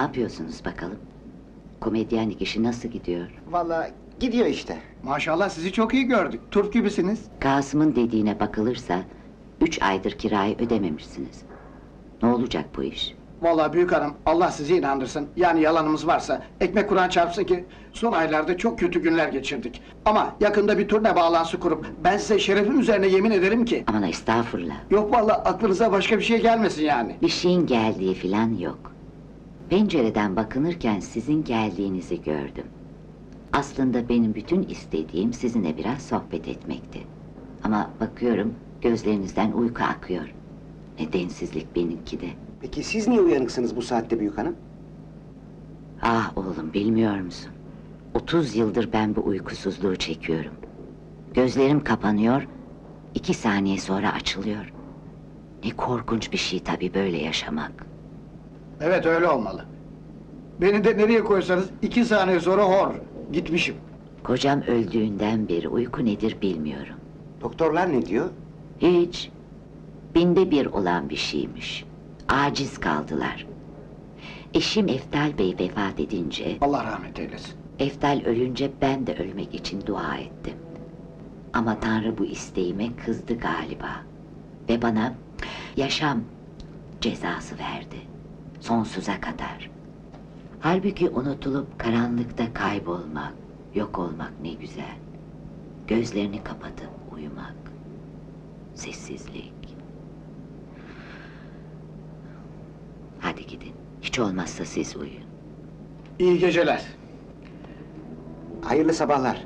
yapıyorsunuz bakalım? Komedyenlik işi nasıl gidiyor? Vallahi gidiyor işte. Maşallah sizi çok iyi gördük. Turp gibisiniz. Kasım'ın dediğine bakılırsa... ...üç aydır kirayı ödememişsiniz. Ne olacak bu iş? Vallahi büyük hanım Allah sizi inandırsın. Yani yalanımız varsa ekmek kuran çarpsın ki son aylarda çok kötü günler geçirdik. Ama yakında bir turne bağlantısı kurup ben size şerefim üzerine yemin ederim ki Aman estağfurullah. yok vallahi aklınıza başka bir şey gelmesin yani. Bir şeyin geldiği filan yok. Pencereden bakınırken sizin geldiğinizi gördüm. Aslında benim bütün istediğim sizinle biraz sohbet etmekti. Ama bakıyorum gözlerinizden uyku akıyor. Nedensizlik benimki de. Peki siz niye uyanıksınız bu saatte büyük hanım? Ah oğlum bilmiyor musun? 30 yıldır ben bu uykusuzluğu çekiyorum. Gözlerim kapanıyor, iki saniye sonra açılıyor. Ne korkunç bir şey tabii böyle yaşamak. Evet öyle olmalı. Beni de nereye koysanız iki saniye sonra hor. Gitmişim. Kocam öldüğünden beri uyku nedir bilmiyorum. Doktorlar ne diyor? Hiç. Binde bir olan bir şeymiş. Aciz kaldılar. Eşim Eftal Bey vefat edince, Allah rahmet eylesin. Eftal ölünce ben de ölmek için dua ettim. Ama Tanrı bu isteğime kızdı galiba. Ve bana yaşam cezası verdi. Sonsuza kadar. Halbuki unutulup karanlıkta kaybolmak, yok olmak ne güzel. Gözlerini kapatıp uyumak. Sessizlik. Hadi gidin. Hiç olmazsa siz uyuyun. İyi geceler. Hayırlı sabahlar.